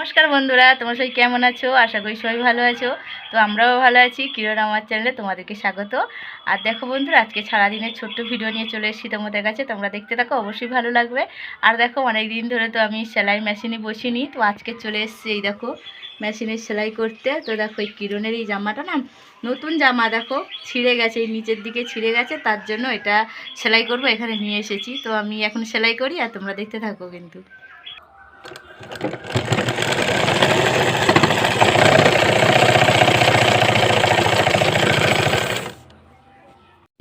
নমস্কার বন্ধুরা, তোমরা সবাই কেমন আছো? আশা করি সবাই ভালো আছো। তো আমরাও ভালো আছি, কিরণ আমার চ্যানেলে তোমাদেরকে স্বাগত। আর দেখো বন্ধুরা, আজকে সারাদিনের ছোট্ট ভিডিও নিয়ে চলে এসেছি তোমাদের কাছে। তোমরা দেখতে থাকো, অবশ্যই ভালো লাগবে। আর দেখো অনেক দিন ধরে তো আমি সেলাই মেশিনে বসিনি, তো আজকে চলে এসেছি এই দেখো, মেশিনে সেলাই করতে। তো দেখো, এই কিরণের এই জামাটা না, নতুন জামা দেখো, ছিঁড়ে গেছে, এই নিচের দিকে ছিঁড়ে গেছে, তার জন্য এটা সেলাই করব, এখানে নিয়ে এসেছি। তো আমি এখন সেলাই করি, আর তোমরা দেখতে থাকো কিন্তু।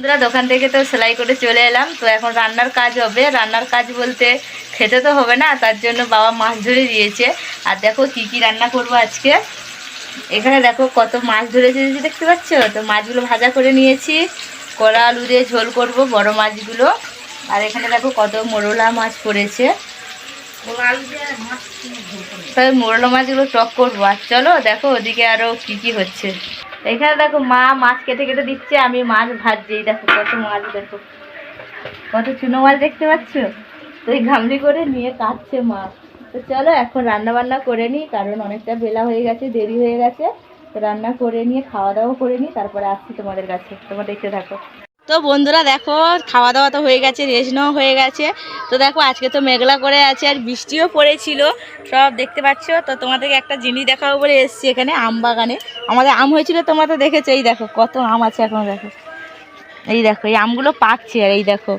বন্ধুরা, দোকান থেকে তো সেলাই করে চলে এলাম। তো এখন রান্নার কাজ হবে। রান্নার কাজ বলতে খেতে তো হবে না, তার জন্য বাবা মাছ ধরে দিয়েছে। আর দেখো কি কি রান্না করব আজকে। এখানে দেখো কত মাছ ধরেছে দেখতে পাচ্ছ? তো মাছগুলো ভাজা করে নিয়েছি। কড়া আলু দিয়ে ঝোল করব বড় মাছগুলো। আর এখানে দেখো কত মোরলা মাছ পড়েছে। তবে মোরলা মাছগুলো টক করব। আর চলো দেখো ওদিকে আরও কি কি হচ্ছে। এখানে দেখো মা মাছ কেটে কেটে দিচ্ছে, আমি মাছ ভাজছি দেখো কত মাছ, দেখো। কত চুনো মাছ দেখতে পাচ্ছ? তো এই ঘামলি করে নিয়ে কাটছে মা। তো চলো, এখন রান্না বান্না করে নিই, কারণ অনেকটা বেলা হয়ে গেছে, দেরি হয়ে গেছে। তো রান্না করে নিয়ে, খাওয়া দাওয়া করে নিই, তারপরে আসছি তোমাদের কাছে। তোমরা দেখতে থাকো। তো বন্ধুরা দেখো খাওয়া দাওয়া তো হয়ে গেছে, রেস্ট নেওয়া হয়ে গেছে। তো দেখো, আজকে তো মেঘলা করে আছে আর বৃষ্টিও পড়েছিল, সব দেখতে পাচ্ছ? তো তোমাদেরকে একটা জিনিস দেখাবো বলে এসছি এখানে, আম বাগানে। আমাদের আম হয়েছিল, তোমরা তো দেখেছ, এই দেখো, কত আম আছে এখন দেখো। এই দেখো, এই আমগুলো পাকছে, আর এই দেখো,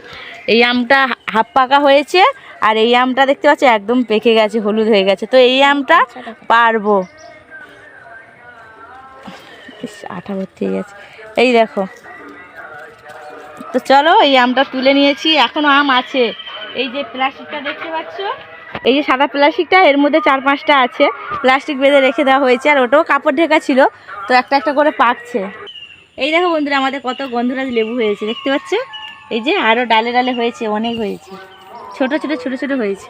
এই আমটা হাফ পাকা হয়েছে, আর এই আমটা দেখতে পাচ্ছ, একদম পেকে গেছে, হলুদ হয়ে গেছে। তো এই আমটা পারব। আঠা ভর্তি হয়ে গেছে। এই দেখো তো চলো এই আমটা তুলে নিয়েছি, এখনও আম আছে। এই যে প্লাস্টিকটা দেখতে পাচ্ছ? এই যে সাদা প্লাস্টিকটা, এর মধ্যে চার পাঁচটা আছে। প্লাস্টিক বেঁধে রেখে দেওয়া হয়েছে, আর ওটাও কাপড় ঢেকা ছিল, তো একটা একটা করে পাকছে। এই দেখো বন্ধুরা, আমাদের কত গন্ধরাজ লেবু হয়েছে, দেখতে পাচ্ছ? এই যে আরও ডালে ডালে হয়েছে, অনেক হয়েছে। ছোট ছোট ছোট ছোট হয়েছে।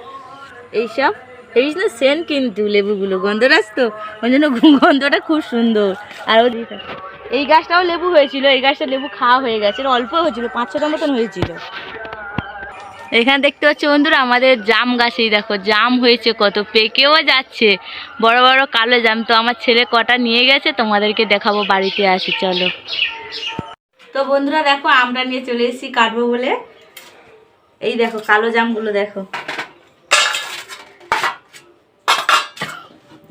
এইসব এই না সেন কিন্তু লেবুগুলো, গন্ধরাজ তো? ওই জন্য গন্ধটা খুব সুন্দর। আর ও এই গাছটাও লেবু হয়েছিল, এই গাছটা লেবু খাওয়া হয়ে গেছে অল্প হয়েছিল পাঁচ ছটা মতন হয়েছিল। এখানে দেখতে পাচ্ছি বন্ধুরা, আমাদের জাম গাছেই, দেখো, জাম হয়েছে কত, পেকেও যাচ্ছে, বড় বড় কালো জাম। তো আমার ছেলে কটা নিয়ে গেছে, তোমাদেরকে দেখাবো, বাড়িতে আসি, চলো। তো বন্ধুরা, দেখো, আমরা নিয়ে চলে এসেছি কাটবো বলে। এই দেখো, কালো জামগুলো দেখো।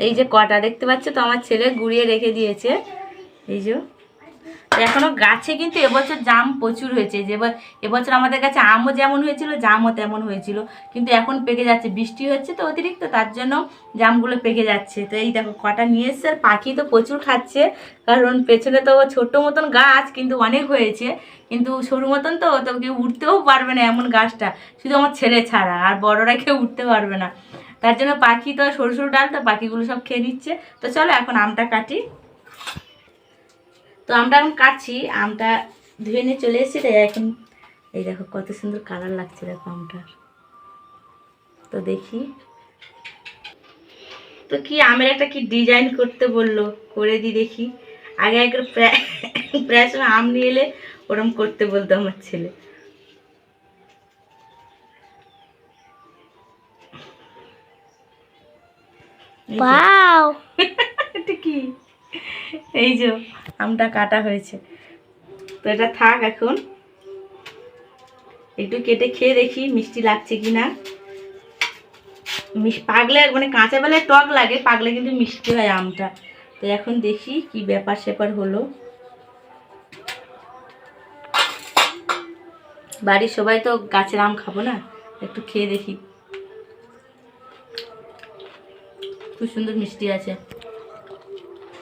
এই যে কটা, দেখতে পাচ্ছ? তো আমার ছেলে গুড়িয়ে রেখে দিয়েছে। এই যে। এখনও গাছে কিন্তু এবছর জাম প্রচুর হয়েছে। যে এবছর আমাদের কাছে আমও যেমন হয়েছিল, জামও তেমন হয়েছিল। কিন্তু এখন পেকে যাচ্ছে। বৃষ্টি হচ্ছে তো অতিরিক্ত, তার জন্য জামগুলো পেকে যাচ্ছে। তো এই দেখো, কটা নিয়ে এসছে। পাখি তো প্রচুর খাচ্ছে। কারণ পেছনে তো ছোট্ট মতন গাছ, কিন্তু অনেক হয়েছে। কিন্তু সরু মতন তো তো কেউ উঠতেও পারবে না এমন গাছটা। শুধু আমার ছেলে ছাড়া, আর বড়রা কেউ উঠতে পারবে না। তার জন্য পাখি তো সরু সরু ডাল, তো পাখিগুলো সব খেয়ে নিচ্ছে। তো চলো এখন আমটা কাটি। তো আমরা এখন কাটছি আমটা ধুয়ে নিয়ে চলে এসেছি তাই এখন এই দেখো কত সুন্দর কালার লাগছে দেখো আমটার। তো দেখি। তো কি আমের একটা কি ডিজাইন করতে বলল? করে দি দেখি। আগে একবার প্রায় প্রায় সময় আম নিয়ে এলে ওরম করতে বলতো আমার ছেলে। এটা কি? এই যে আমটা কাটা হয়েছে। তো এটা থাক এখন। একটু কেটে খেয়ে দেখি মিষ্টি লাগছে কি না পাকলে মানে কাঁচা বেলায় টক লাগে পাকলে কিন্তু মিষ্টি হয় আমটা। তো এখন দেখি কি ব্যাপার স্যাপার হলো। বাড়ির সবাই তো গাছের আম খাব না, একটু খেয়ে দেখি। খুব সুন্দর মিষ্টি আছে।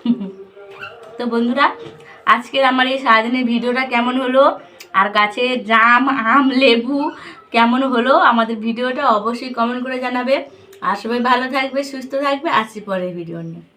তো বন্ধুরা, আজকের আমার এই সারাদিনের ভিডিওটা কেমন হলো? আর গাছে জাম, আম, লেবু কেমন হলো? আমাদের ভিডিওটা অবশ্যই কমেন্ট করে জানাবে। আর সবাই ভালো থাকবে, সুস্থ থাকবে। আসছি পরের ভিডিও নিয়ে।